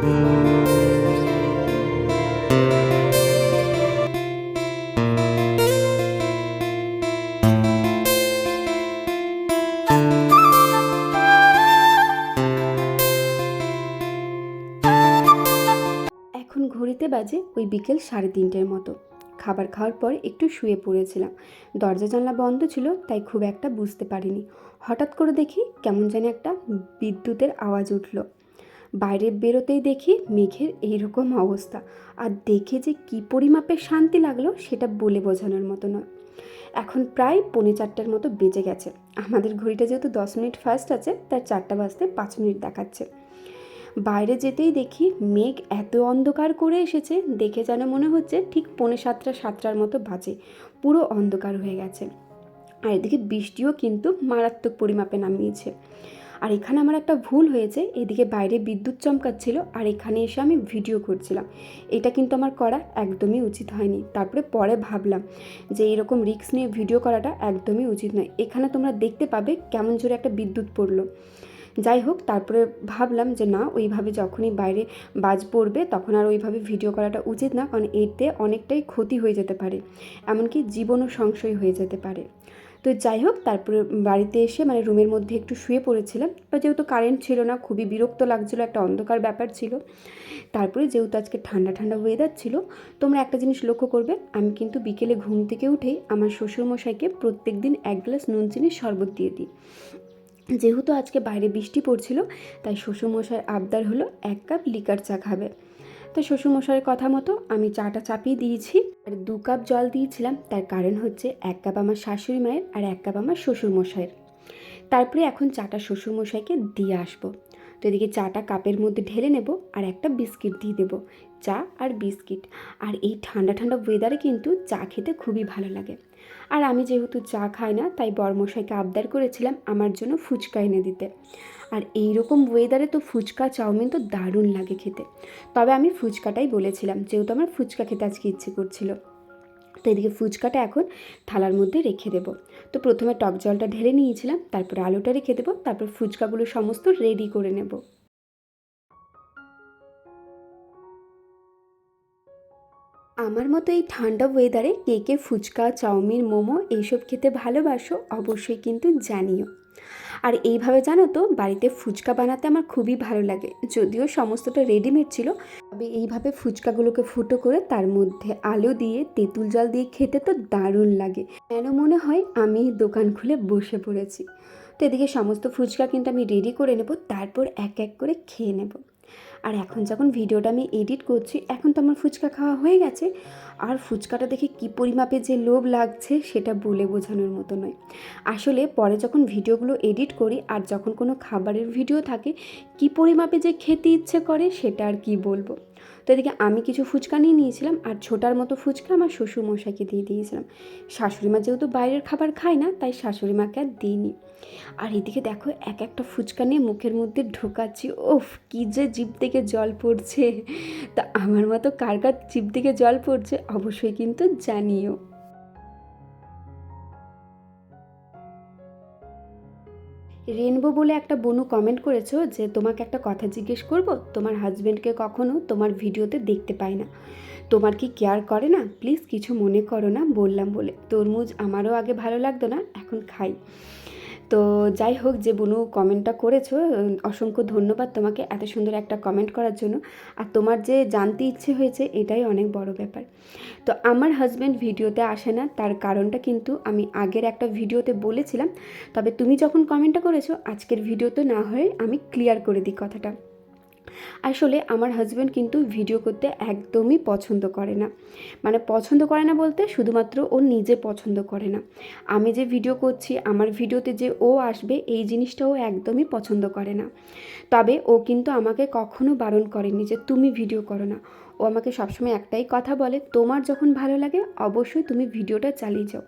এখন ঘড়িতে বাজে ওই বিকেল সাড়ে তিনটের মতো। খাবার খাওয়ার পর একটু শুয়ে পড়েছিলাম। দরজা জানলা বন্ধ ছিল, তাই খুব একটা বুঝতে পারিনি। হঠাৎ করে দেখি কেমন যেন একটা বিদ্যুতের আওয়াজ উঠল। বাইরে বেরোতেই দেখি মেঘের এইরকম অবস্থা। আর দেখে যে কী পরিমাপে শান্তি লাগল সেটা বলে বোঝানোর মতো নয়। এখন প্রায় পৌনে চারটার মতো বেজে গেছে। আমাদের ঘড়িটা যেহেতু দশ মিনিট ফার্স্ট আছে, তার চারটা বাজতে পাঁচ মিনিট দেখাচ্ছে। বাইরে যেতেই দেখি মেঘ এত অন্ধকার করে এসেছে, দেখে যেন মনে হচ্ছে ঠিক পৌনে সাতটা, সাতটার মতো বাজে। পুরো অন্ধকার হয়ে গেছে। আর এদিকে বৃষ্টিও কিন্তু মারাত্মক পরিমাপে নামিয়েছে। আর এখানে আমার একটা ভুল হয়েছে, এদিকে বাইরে বিদ্যুৎ চমকাচ্ছিল আর এখানে এসে আমি ভিডিও করছিলাম। এটা কিন্তু আমার করা একদমই উচিত হয়নি। তারপরে পরে ভাবলাম যে এরকম রিস্ক নিয়ে ভিডিও করাটা একদমই উচিত নয়। এখানে তোমরা দেখতে পাবে কেমন জোরে একটা বিদ্যুৎ পড়ল। যাই হোক, তারপরে ভাবলাম যে না, ওইভাবে যখনই বাইরে বাজ পড়বে তখন আর ওইভাবে ভিডিও করাটা উচিত না, কারণ এতে অনেকটাই ক্ষতি হয়ে যেতে পারে। এমনকি জীবনও সংশয় হয়ে যেতে পারে। তো যাই হোক, তারপরে বাড়িতে এসে মানে রুমের মধ্যে একটু শুয়ে পড়েছিলাম। বা যেহেতু কারেন্ট ছিল না, খুবই বিরক্ত লাগছিল, একটা অন্ধকার ব্যাপার ছিল। তারপরে যেহেতু আজকে ঠান্ডা ঠান্ডা ওয়েদার ছিল, তোমরা একটা জিনিস লক্ষ্য করবে, আমি কিন্তু বিকেলে ঘুম থেকে উঠেই আমার শ্বশুরমশাইকে প্রত্যেক দিন এক গ্লাস নুন চিনির শরবত দিয়ে দিই। যেহেতু আজকে বাইরে বৃষ্টি পড়ছিল, তাই শ্বশুরমশাইয়ের আবদার হলো, এক কাপ লিকার চা খাবে। তো শ্বশুরমশাইয়ের কথা মতো আমি চাটা চাপিয়ে দিয়েছি, আর দু কাপ জল দিয়েছিলাম। তার কারণ হচ্ছে এক কাপ আমার শাশুড়ি মায়ের আর এক কাপ আমার শ্বশুরমশাইয়ের। তারপরে এখন চাটা শ্বশুরমশাইকে দিয়ে আসব। তো এদিকে চাটা কাপের মধ্যে ঢেলে নেব আর একটা বিস্কিট দিয়ে দেবো। চা আর বিস্কিট। আর এই ঠান্ডা ঠান্ডা ওয়েদারে কিন্তু চা খেতে খুবই ভালো লাগে। আর আমি যেহেতু চা খাই না, তাই বরমশাইকে আবদার করেছিলাম আমার জন্য ফুচকা এনে দিতে। আর এই রকম ওয়েদারে তো ফুচকা, চাউমিন তো দারুণ লাগে খেতে। তবে আমি ফুচকাটাই বলেছিলাম, যেহেতু আমার ফুচকা খেতে আজকে ইচ্ছে করছিল। তো এদিকে ফুচকাটা এখন থালার মধ্যে রেখে দেবো। তো প্রথমে টক জলটা ঢেলে নিয়েছিলাম, তারপর আলুটা রেখে দেবো, তারপর ফুচকাগুলো সমস্ত রেডি করে নেব। আমার মতো এই ঠান্ডা ওয়েদারে কে কে ফুচকা, চাউমিন, মোমো এইসব খেতে ভালোবাসো অবশ্যই কিন্তু জানিও। আর এইভাবে জানো তো, বাড়িতে ফুচকা বানাতে আমার খুবই ভালো লাগে। যদিও সমস্তটা রেডিমেড ছিল, তবে এইভাবে ফুচকাগুলোকে ফুটো করে তার মধ্যে আলু দিয়ে, তেঁতুল জল দিয়ে খেতে তো দারুণ লাগে। কেন মনে হয় আমি দোকান খুলে বসে পড়েছি। তো এদিকে সমস্ত ফুচকা কিন্তু আমি রেডি করে নেব, তারপর এক এক করে খেয়ে নেব। আর এখন যখন ভিডিওটা আমি এডিট করছি, এখন তো আমার ফুচকা খাওয়া হয়ে গেছে। আর ফুচকাটা দেখে কী পরিমাপে যে লোভ লাগছে, সেটা বলে বোঝানোর মতো নয়। আসলে পরে যখন ভিডিওগুলো এডিট করি আর যখন কোনো খাবারের ভিডিও থাকে, কী পরিমাপে যে খেতে ইচ্ছে করে, সেটা আর কি বলব? তো এদিকে আমি কিছু ফুচকা নিয়ে নিয়েছিলাম আর ছোটার মতো ফুচকা আমার শ্বশুর মশাইকে দিয়ে দিয়েছিলাম। শাশুড়ি মা যেহেতু বাইরের খাবার খায় না, তাই শাশুড়ি মাকে আর দিইনি। আর এদিকে দেখো, এক একটা ফুচকা নিয়ে মুখের মধ্যে ঢোকাচ্ছি। ওফ কী যে জিভ থেকে জল পড়ছে। তা আমার মতো কার কার জিভ থেকে জল পড়ছে, অবশ্যই কিন্তু জানিও। রেনবো বলে একটা বনু কমেন্ট করেছ যে, তোমাকে একটা কথা জিজ্ঞেস করব, তোমার হাজব্যান্ডকে কখনো তোমার ভিডিওতে দেখতে পাই না। তোমার কি কেয়ার করে না? প্লিজ কিছু মনে করো না, বললাম বলে। তরমুজ আমারও আগে ভালো লাগতো না, এখন খাই। তো যাই হোক যে বনু কমেন্টটা করেছ, অসংখ্য ধন্যবাদ তোমাকে এত সুন্দর একটা কমেন্ট করার জন্য। আর তোমার যে জানতে ইচ্ছে হয়েছে, এটাই অনেক বড় ব্যাপার। তো আমার হাজব্যান্ড ভিডিওতে আসে না, তার কারণটা কিন্তু আমি আগের একটা ভিডিওতে বলেছিলাম। তবে তুমি যখন কমেন্টটা করেছ, আজকের ভিডিও তো না হয়ে আমি ক্লিয়ার করে দিই কথাটা। আসলে আমার হাজব্যান্ড কিন্তু ভিডিও করতে একদমই পছন্দ করে না। মানে পছন্দ করে না বলতে শুধুমাত্র ও নিজে পছন্দ করে না। আমি যে ভিডিও করছি, আমার ভিডিওতে যে ও আসবে, এই জিনিসটা ও একদমই পছন্দ করে না। তবে ও কিন্তু আমাকে কখনো বারণ করেনি যে তুমি ভিডিও করো না। ও আমাকে সবসময় একটাই কথা বলে, তোমার যখন ভালো লাগে, অবশ্যই তুমি ভিডিওটা চালিয়ে যাও।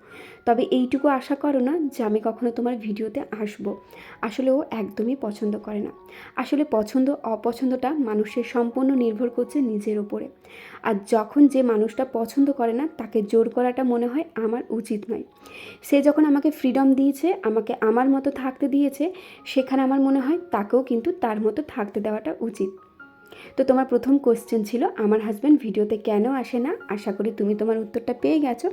তবে এইটুকু আশা করো না যে আমি কখনো তোমার ভিডিওতে আসব। আসলে ও একদমই পছন্দ করে না। আসলে পছন্দ, অপছন্দটা মানুষের সম্পূর্ণ নির্ভর করছে নিজের ওপরে আর যখন যে মানুষটা পছন্দ করে না, তাকে জোর করাটা মনে হয় আমার উচিত নয়। সে যখন আমাকে ফ্রিডম দিয়েছে, আমাকে আমার মতো থাকতে দিয়েছে, সেখানে আমার মনে হয় তাকেও কিন্তু তার মতো থাকতে দেওয়াটা উচিত। তো তোমার প্রথম কোশ্চেন ছিল, আমার হাজব্যান্ড ভিডিওতে কেন আসে না? আশা করি তুমি তোমার উত্তরটা পেয়ে গেছো।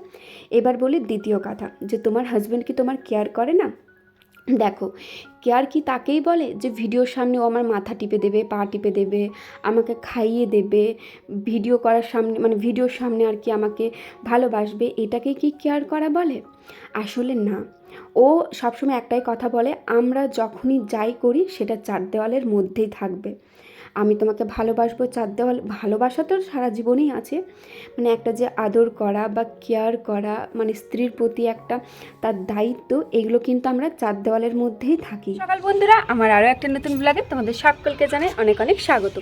এবার বলি দ্বিতীয় কথা, যে তোমার হাজব্যান্ড কি তোমার কেয়ার করে না? দেখো কেয়ার কি তাকেই বলে? যে ভিডিওর সামনে ও আমার মাথা টিপে দেবে, পা টিপে দেবে, আমাকে খাইয়ে দেবে ভিডিও করার সামনে মানে ভিডিওর সামনে আর কি আমাকে ভালোবাসবে, এটাকে কি কেয়ার করা বলে? আসলে না। ও সবসময় একটাই কথা বলে, আমরা যখনই যাই করি, সেটা চার দেওয়ালের মধ্যেই থাকবে। আমি তোমাকে ভালোবাসবো চার দেওয়াল, ভালোবাসা তো সারা জীবনেই আছে। মানে একটা যে আদর করা বা কেয়ার করা মানে স্ত্রীর প্রতি একটা তার দায়িত্ব, এগুলো কিন্তু আমরা চার দেওয়ালের মধ্যেই থাকি। সকাল বন্ধুরা, আমার আরও একটা নতুন ব্লগে তোমাদের সকলকে জানাই অনেক অনেক স্বাগত।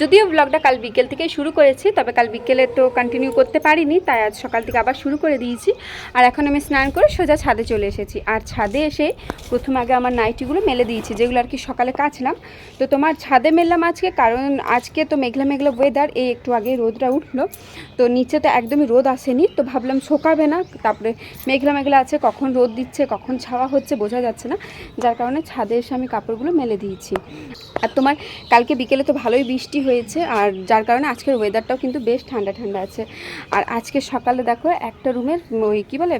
যদিও ব্লগটা কাল বিকেল থেকে শুরু করেছি, তবে কাল বিকেলে তো কন্টিনিউ করতে পারিনি, তাই আজ সকাল থেকে আবার শুরু করে দিয়েছি। আর এখন আমি স্নান করে সোজা ছাদে চলে এসেছি। আর ছাদে এসে প্রথম আগে আমার নাইটিগুলো মেলে দিয়েছি, যেগুলো আর কি সকালে কাচলাম। তো তোমার ছাদে মেললাম আজকে কারণ আজকে তো মেঘলা মেঘলা ওয়েদার এই একটু আগে রোদটা উঠল। তো নিচে তো একদমই রোদ আসেনি, তো ভাবলাম শোকাবে না। তারপরে মেঘলা মেঘলা আছে, কখন রোদ দিচ্ছে, কখন ছাওয়া হচ্ছে, বোঝা যাচ্ছে না। যার কারণে ছাদে এসে আমি কাপড়গুলো মেলে দিয়েছি। আর তোমার কালকে বিকেলে তো ভালোই বৃষ্টি হয়েছে, আর যার কারণে আজকের ওয়েদারটাও কিন্তু বেশ ঠান্ডা ঠান্ডা আছে। আর আজকে সকালে দেখো, একটা রুমের ওই কী বলে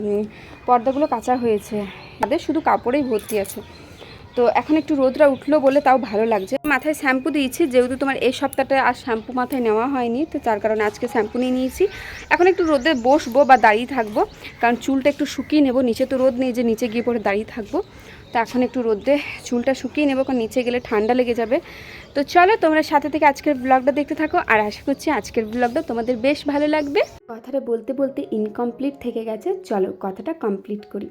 পর্দাগুলো কাঁচা হয়েছে। তাদের শুধু কাপড়েই ভর্তি আছে। তো এখন একটু রোদরা উঠল বলে তাও ভালো লাগছে। মাথায় শ্যাম্পু দিয়েছি, যেহেতু তোমার এই সপ্তাহটা আর শ্যাম্পু মাথায় নেওয়া হয়নি, তো তার কারণে আজকে শ্যাম্পু নিয়ে নিয়েছি। এখন একটু রোদে বসবো বা দাঁড়িয়ে থাকব, কারণ চুলটা একটু শুকিয়ে নেব, নিচে তো রোদ নেই যে নিচে গিয়ে পরে দাঁড়িয়ে থাকব। তো এখন একটু রোদে চুলটা শুকিয়ে নেব, কারণ নিচে গেলে ঠান্ডা লেগে যাবে। তো চলো তোমরা সাথে থেকে আজকের ব্লগটা দেখতে থাকো, আর আশা করছি আজকের ব্লগটা তোমাদের বেশ ভালো লাগবে। কথাটা বলতে বলতে ইনকমপ্লিট থেকে গেছে, চলো কথাটা কমপ্লিট করি।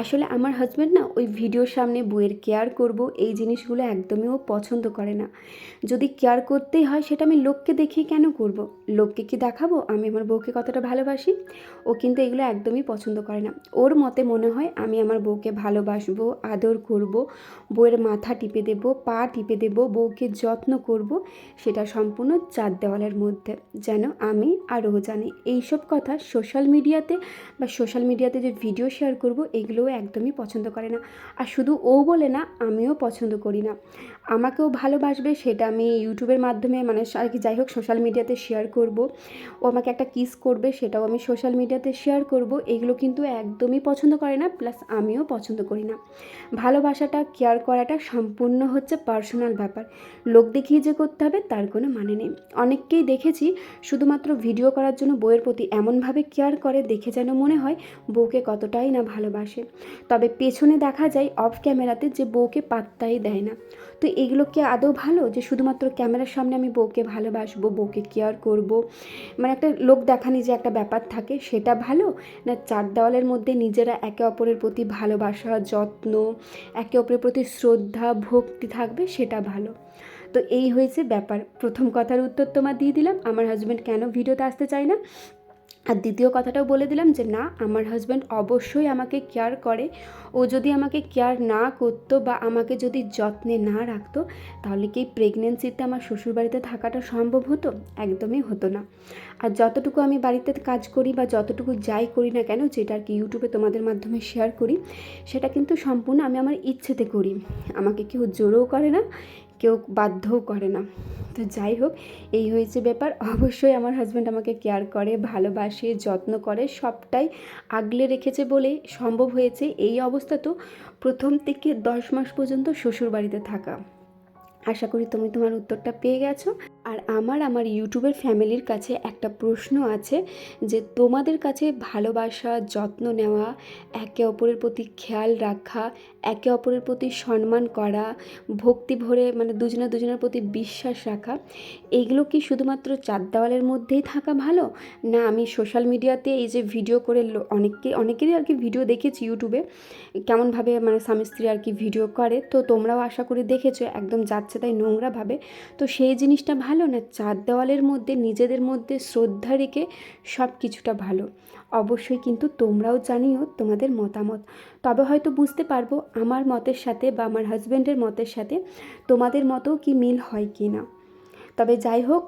আসলে আমার হাজব্যান্ড না ওই ভিডিওর সামনে বইয়ের কেয়ার করব, এই জিনিসগুলো একদমই ও পছন্দ করে না। যদি কেয়ার করতেই হয় সেটা আমি লোককে দেখিয়ে কেন করব। লোককে কি দেখাবো? আমি আমার বউকে কতটা ভালোবাসি? ও কিন্তু এগুলো একদমই পছন্দ করে না। ওর মতে মনে হয় আমি আমার বউকে ভালোবাসবো, আদর করব, বউয়ের মাথা টিপে দেব, পা টিপে দেব, বউকে যত্ন করব সেটা সম্পূর্ণ চার দেওয়ালের মধ্যে। যেন আমি আরও জানি এইসব কথা সোশ্যাল মিডিয়াতে বা সোশ্যাল মিডিয়াতে যে ভিডিও শেয়ার করব, এগুলোও একদমই পছন্দ করে না। আর শুধু ও বলে না, আমিও পছন্দ করি না। আমাকেও ভালোবাসবে, সেটা আমি ইউটিউবের মাধ্যমে মানে আর কি যাই হোক সোশ্যাল মিডিয়াতে শেয়ার করব। ও আমাকে একটা কিস করবে, সেটাও আমি সোশ্যাল মিডিয়াতে শেয়ার করব। এগুলো কিন্তু একদমই পছন্দ করে না প্লাস আমিও পছন্দ করি না। ভালোবাসাটা কেয়ার করাটা সম্পূর্ণ হচ্ছে পার্সোনাল ব্যাপার। লোক দেখিয়ে যে করতে হবে, তার কোনো মানে নেই। অনেককেই দেখেছি শুধুমাত্র ভিডিও করার জন্য বউয়ের প্রতি এমনভাবে কেয়ার করে, দেখে যেন মনে হয় বউকে কতটাই না ভালোবাসে। তবে পেছনে দেখা যায় অফ ক্যামেরাতে যে বউকে পাত্তাই দেয় না। তো এগুলো কি আদৌ ভালো যে শুধুমাত্র ক্যামেরার সামনে আমি বউকে ভালোবাসবো, বউকে কেয়ার করব? মানে একটা লোক দেখানি যে একটা ব্যাপার থাকে, সেটা ভালো? না চার দেওয়ালের মধ্যে নিজেরা একে অপরের প্রতি ভালোবাসা, যত্ন, একে অপরের প্রতি শ্রদ্ধা, ভক্তি থাকবে, সেটা ভালো? তো এই হয়েছে ব্যাপার। প্রথম কথার উত্তর তোমার দিয়ে দিলাম, আমার হাজব্যান্ড কেন ভিডিওতে আসতে চায় না? আর দ্বিতীয় কথাটাও বলে দিলাম যে, না, আমার হাজব্যান্ড অবশ্যই আমাকে কেয়ার করে। ও যদি আমাকে কেয়ার না করতো বা আমাকে যদি যত্নে না রাখতো, তাহলে কি প্রেগনেন্সিতে আমার শ্বশুরবাড়িতে থাকাটা সম্ভব হতো? একদমই হতো না। আর যতটুকু আমি বাড়িতে কাজ করি বা যতটুকু যাই করি না কেন, যেটা আর কি ইউটিউবে তোমাদের মাধ্যমে শেয়ার করি, সেটা কিন্তু সম্পূর্ণ আমি আমার ইচ্ছেতে করি। আমাকে কেউ জোরও করে না কেউ বাধ্যও করে না। তো যাই হোক, এই হয়েছে ব্যাপার। অবশ্যই আমার হাজব্যান্ড আমাকে কেয়ার করে, ভালোবাসে, যত্ন করে, সবটাই আগলে রেখেছে বলে সম্ভব হয়েছে। এই অবস্থা তো প্রথম থেকে দশ মাস পর্যন্ত শ্বশুর বাড়িতে থাকা। আশা করি তুমি তোমার উত্তরটা পেয়ে গেছো। আর আমার আমার ইউটিউবের ফ্যামিলির কাছে একটা প্রশ্ন আছে যে তোমাদের কাছে ভালোবাসা, যত্ন নেওয়া, একে অপরের প্রতি খেয়াল রাখা, একে অপরের প্রতি সম্মান করা, ভক্তি ভরে মানে দুজনে দুজনের প্রতি বিশ্বাস রাখা এইগুলো কি শুধুমাত্র চার দেওয়ালের মধ্যেই থাকা ভালো? না, আমি সোশ্যাল মিডিয়াতে এই যে ভিডিও করে অনেককে অনেকেরই আর কি ভিডিও দেখেছি ইউটিউবে। কেমনভাবে মানে স্বামী স্ত্রী আর কি ভিডিও করে, তো তোমরাও আশা করি দেখেছ, একদম যাচ্ছে তাই নোংরা ভাবে। তো সেই জিনিসটা ভালো না? চার দেওয়ালের মধ্যে, নিজেদের মধ্যে শ্রদ্ধা রেখে সব কিছুটা ভালো। অবশ্যই কিন্তু তোমরাও জানিও তোমাদের মতামত। তবে হয়তো বুঝতে পারব আমার মতের সাথে বা আমার হাজব্যান্ডের মতের সাথে তোমাদের মতো কি মিল হয় কি না তবে যাই হোক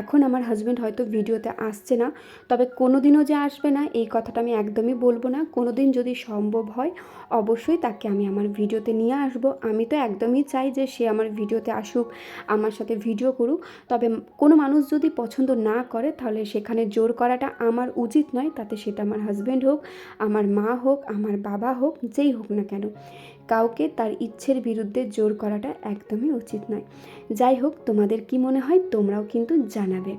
এখন আমার হাজব্যান্ড হয়তো ভিডিওতে আসছে না। তবে কোনো দিনও যে আসবে না, এই কথাটা আমি একদমই বলব না। কোনো দিন যদি সম্ভব হয়, অবশ্যই তাকে আমি আমার ভিডিওতে নিয়ে আসব। আমি তো একদমই চাই যে সে আমার ভিডিওতে আসুক, আমার সাথে ভিডিও করুক। তবে কোনো মানুষ যদি পছন্দ না করে, তাহলে সেখানে জোর করাটা আমার উচিত নয়। তাতে সেটা আমার হাজব্যান্ড হোক, আমার মা হোক, আমার বাবা হোক, যেই হোক না কেন। কাউকে তার ইচ্ছের বিরুদ্ধে জোর করাটা একদমই উচিত নয়। যাই হোক, তোমাদের কি মনে হয় তোমরাও কিন্তু জানাবে।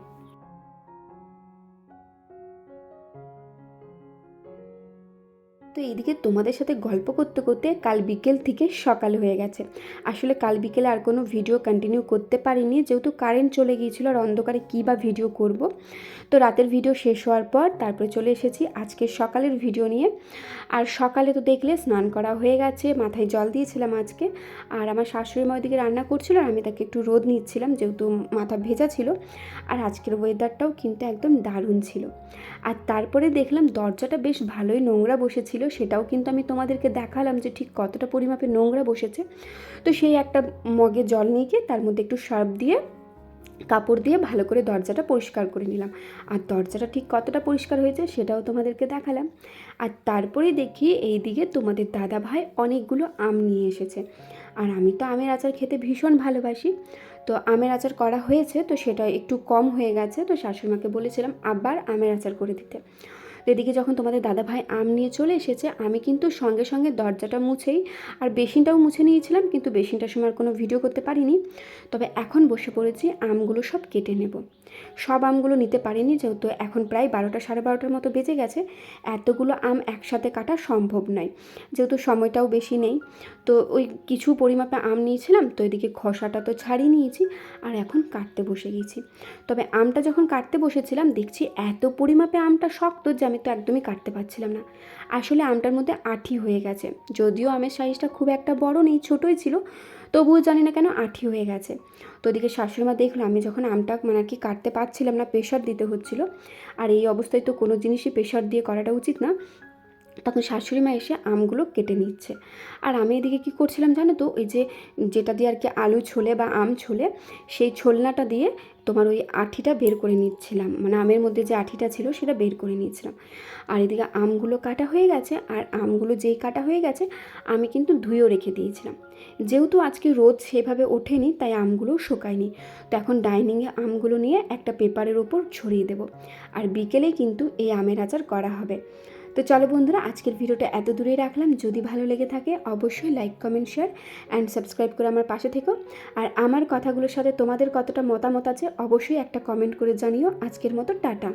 তো এইদিকে তোমাদের সাথে গল্প করতে করতে কাল বিকেল থেকে সকাল হয়ে গেছে। আসলে কাল বিকেলে আর কোনো ভিডিও কন্টিনিউ করতে পারিনি, যেহেতু কারেন্ট চলে গিয়েছিল আর অন্ধকারে কী বা ভিডিও করব। তো রাতের ভিডিও শেষ হওয়ার পর তারপরে চলে এসেছি আজকে সকালের ভিডিও নিয়ে। আর সকালে তো দেখলে স্নান করা হয়ে গেছে, মাথায় জল দিয়েছিলাম আজকে। আর আমার শাশুড়ি মা ওইদিকে রান্না করছিল আর আমি তাকে একটু রোদ নিচ্ছিলাম, যেহেতু মাথা ভেজা ছিল। আর আজকের ওয়েদারটাও কিন্তু একদম দারুণ ছিল। আর তারপরে দেখলাম দরজাটা বেশ ভালোই নোংরা বসেছিল। সেটাও কিন্তু আমি তোমাদেরকে দেখালাম যে ঠিক কতটা পরিমাপে নোংরা বসেছে। তো সেই একটা মগে জল নিয়ে গিয়ে তার মধ্যে একটু সার্ফ দিয়ে, কাপড় দিয়ে ভালো করে দরজাটা পরিষ্কার করে নিলাম। আর দরজাটা ঠিক কতটা পরিষ্কার হয়েছে সেটাও তোমাদেরকে দেখালাম। আর তারপরে দেখি এই দিকে তোমাদের দাদা ভাই অনেকগুলো আম নিয়ে এসেছে। আর আমি তো আমের আচার খেতে ভীষণ ভালোবাসি। তো আমের আচার করা হয়েছে, তো সেটা একটু কম হয়ে গেছে, তো শাশুড়িমাকে বলেছিলাম আবার আমের আচার করে দিতে। এদিকে যখন তোমাদের দাদা ভাই আম নিয়ে চলে এসেছে, আমি কিন্তু সঙ্গে সঙ্গে দরজাটা মুছেই আর বেসিনটাও মুছে নিয়েছিলাম, কিন্তু বেসিনটার সময় আর কোনো ভিডিও করতে পারিনি। তবে এখন বসে পড়েছি, আমগুলো সব কেটে নেব। সব আমগুলো নিতে পারিনি, যেহেতু এখন প্রায় বারোটা সাড়ে বারোটার মতো বেজে গেছে। এতগুলো আম একসাথে কাটা সম্ভব নয়, যেহেতু সময়টাও বেশি নেই। তো ওই কিছু পরিমাপে আম নিয়েছিলাম, তো এদিকে খসাটা তো ছাড়িয়ে নিয়েছি আর এখন কাটতে বসে গেছি। তবে আমটা যখন কাটতে বসেছিলাম, দেখছি এত পরিমাপে আমটা শক্ত যে আমি তো একদমই কাটতে পারছিলাম না। আসলে আমটার মধ্যে আঠি হয়ে গেছে, যদিও আমের সাইজটা খুব একটা বড় নেই, ছোটোই ছিল তবুও জানি না কেন আঠি হয়ে গেছে। তো ওদিকে শাশুড়িমা দেখল, আমি যখন আমটা মানে আর কি কাটতে পারছিলাম না, প্রেশার দিতে হচ্ছিল। আর এই অবস্থায় তো কোনো জিনিসই প্রেশার দিয়ে করাটা উচিত না। তখন শাশুড়ি মা এসে আমগুলো কেটে নিচ্ছে। আর আমি এদিকে কী করছিলাম জানো তো? ওই যে যেটা দিয়ে আর কি আলু ছোলে বা আম ছোলে, সেই ছোলনাটা দিয়ে তোমার ওই আঠিটা বের করে নিচ্ছিলাম। মানে আমের মধ্যে যে আঠিটা ছিল সেটা বের করে নিচ্ছিলাম। আর এদিকে আমগুলো কাটা হয়ে গেছে, আর আমগুলো যেই কাটা হয়ে গেছে, আমি কিন্তু ধুয়েও রেখে দিয়েছিলাম। যেহেতু আজকে রোদ সেভাবে ওঠেনি, তাই আমগুলো শুকায়নি। তো এখন ডাইনিংয়ে আমগুলো নিয়ে একটা পেপারের ওপর ছড়িয়ে দেব। আর বিকেলে কিন্তু এই আমের আচার করা হবে। তো চলো বন্ধুরা, আজকের ভিডিওটা এত দূরেই রাখলাম। যদি ভালো লেগে থাকে, অবশ্যই like comment share and subscribe করে আমার পাশে থেকো। আর আমার কথাগুলোর সাথে তোমাদের কতটা মতামত আছে, অবশ্যই একটা কমেন্ট করে জানিও। আজকের মতো টাটা।